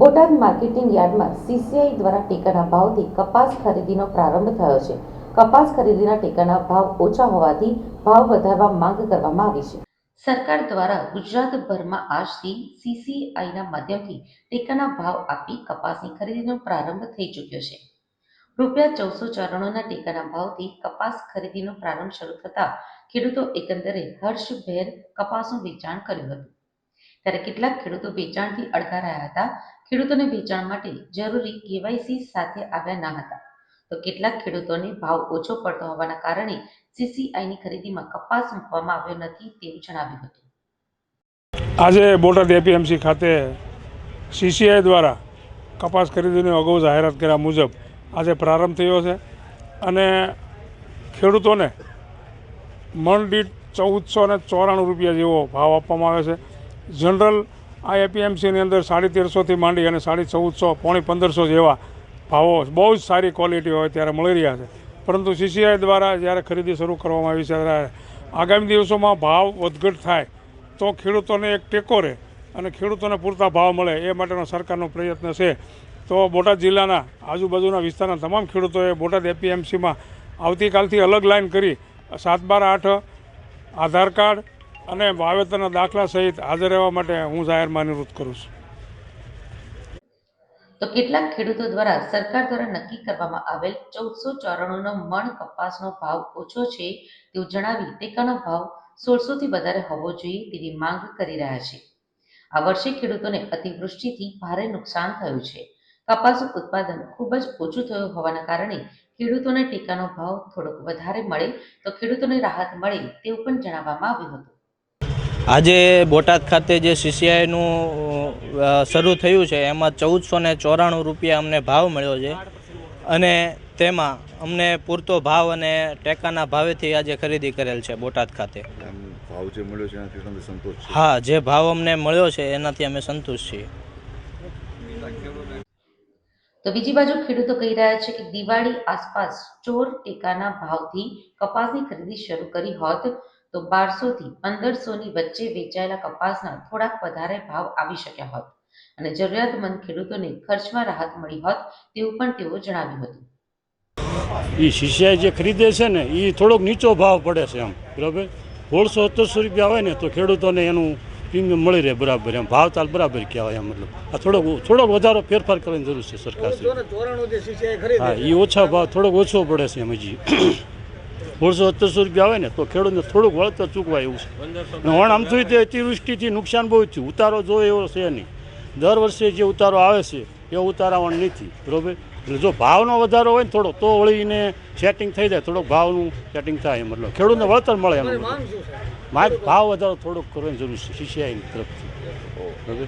Botad marketing યાર્ડમાં CCI દ્વારા ટેકાના ભાવથી કપાસ ખરીદીનો પ્રારંભ થયો છે. કપાસ ખરીદીના ટેકાના ભાવ ઓછા હોવાથી ભાવ વધારવા માંગ કરવામાં આવી છે. સરકાર દ્વારા ગુજરાતભરમાં આજથી સીસીઆઈના માધ્યમથી ટેકાના ભાવ આપી કપાસની ખરીદીનો પ્રારંભ થઈ ચૂક્યો છે. રૂપિયા ચૌદસો ચોરાણુંના ટેકાના ભાવથી કપાસ ખરીદીનો પ્રારંભ શરૂ થતાં ખેડૂતો એકંદરે હર્ષભેર કપાસનું વેચાણ કર્યું હતું. ત્યારે કેટલાક ખેડૂતો વેચાણથી અડકારાયા હતા. ખેડૂતોને વેચાણ માટે જરૂરી કેવાયસી સાથે આવ્યા ન હતા. તો કેટલાક ખેડૂતોને ભાવ ઓછો પડતો હોવાના કારણે સીસીઆઈની ખરીદીમાં કપાસ મૂકવામાં આવ્યો નથી તેવું જણાવ્યું હતું. આજે બોટાદ એપીએમસી ખાતે સીસીઆઈ દ્વારા કપાસ ખરીદીની અગાઉ જાહેરાત કર્યા મુજબ આજે પ્રારંભ થયો છે અને ખેડૂતોને મણ દીઠ ચૌદસો ને ચોરાણું રૂપિયા જેવો ભાવ આપવામાં આવે છે. જનરલ આ એપીએમસીની અંદર સાડી તેરસોથી માંડી અને સાડી ચૌદસો પોણી પંદરસો જેવા ભાવો બહુ જ સારી ક્વોલિટી હોય ત્યારે મળી રહ્યા છે. પરંતુ સીસીઆઈ દ્વારા જ્યારે ખરીદી શરૂ કરવામાં આવી છે, ત્યારે આગામી દિવસોમાં ભાવ વધઘટ થાય તો ખેડૂતોને એક ટેકો રહે અને ખેડૂતોને પૂરતા ભાવ મળે એ માટેનો સરકારનો પ્રયત્ન છે. તો બોટાદ જિલ્લાના આજુબાજુના વિસ્તારના તમામ ખેડૂતોએ બોટાદ એપીએમસીમાં આવતીકાલથી અલગ લાઈન કરી સાત બાર આઠ આધાર કાર્ડ અને વાવેતરના દાખલા સહિત હાજર રહેવા માટે હું જાહેરમાં અનુરોધ કરું છું. તો કેટલાક ખેડૂતો દ્વારા સરકાર દ્વારા નક્કી કરવામાં આવેલ ચૌદસો ચોરાણુંનો મણ કપાસનો ભાવ ઓછો છે તેવું જણાવી ટેકાનો ભાવ સોળસોથી વધારે હોવો જોઈએ તેવી માંગ કરી રહ્યા છે. આ વર્ષે ખેડૂતોને અતિવૃષ્ટિથી ભારે નુકસાન થયું છે. કપાસનું ઉત્પાદન ખૂબ જ ઓછું થયું હોવાના કારણે ખેડૂતોને ટેકાનો ભાવ થોડોક વધારે મળે તો ખેડૂતોને રાહત મળે તેવું પણ જણાવવામાં આવ્યું હતું. આજે બોટાદ ખાતે જે સીસીઆઈનું શરૂ થયું છે એમાં ચૌદસો ને ચોરાણું રૂપિયા અમને ભાવ મળ્યો છે. અને તેમાં અમને પૂરતો ભાવ અને ટેકાના ભાવેથી આજે ખરીદી કરેલ છે બોટાદ ખાતે. ભાવ જે મળ્યો છે એનાથી તમને સંતોષ હા જે ભાવ અમને મળ્યો છે એનાથી અમે સંતુષ્ટ છીએ. તો બીજી બાજુ ખેડૂતો કહી રહ્યા છે કે દિવાળી આસપાસ ચોર ટેકાના ભાવથી કપાસની ખરીદી શરૂ કરી હોત. તો બારસો થી પંદરસોની વચ્ચે વેચાયેલા કપાસના થોડાક વધારે ભાવ આવી શક્યા હોત અને જરૂરિયાતમંદ ખેડૂતોને ખર્ચમાં રાહત મળી હોત તેવું પણ તેઓ જણાવ્યું હતું. એ શીશિયાઈ જે ખરીદે છે ને એ થોડોક નીચો ભાવ પડે છે એમ બરાબર? સોળસો સત્તરસો રૂપિયા હોય ને તો ખેડૂતોને એનું પ્રીમિયમ મળી રહે બરાબર એમ ભાવ તાલ બરાબર કહેવાય એમ મતલબ. આ થોડોક થોડોક વધારો ફેરફાર કરવાની જરૂર છે સરકાર હા એ ઓછા ભાવ થોડોક ઓછો પડે છે એમ હજી. સોળસો સત્તરસો રૂપિયા આવે ને તો ખેડૂતને થોડુંક વળતર ચૂકવાય એવું છે. અને વણ આમ થયું તે અતિવૃષ્ટિથી નુકસાન બહુ થયું. ઉતારો જો એવો છે નહીં. દર વર્ષે જે ઉતારો આવે છે એ ઉતારાવણ નથી. બરોબર? એટલે જો ભાવનો વધારો હોય ને થોડો તો વળીને સેટિંગ થઈ જાય. થોડોક ભાવનું સેટિંગ થાય એમ. મતલબ ખેડૂતને વળતર મળે એમ મારે ભાવ વધારો થોડોક કરવાની જરૂર છે સીસીઆઈની તરફથી. બરોબર?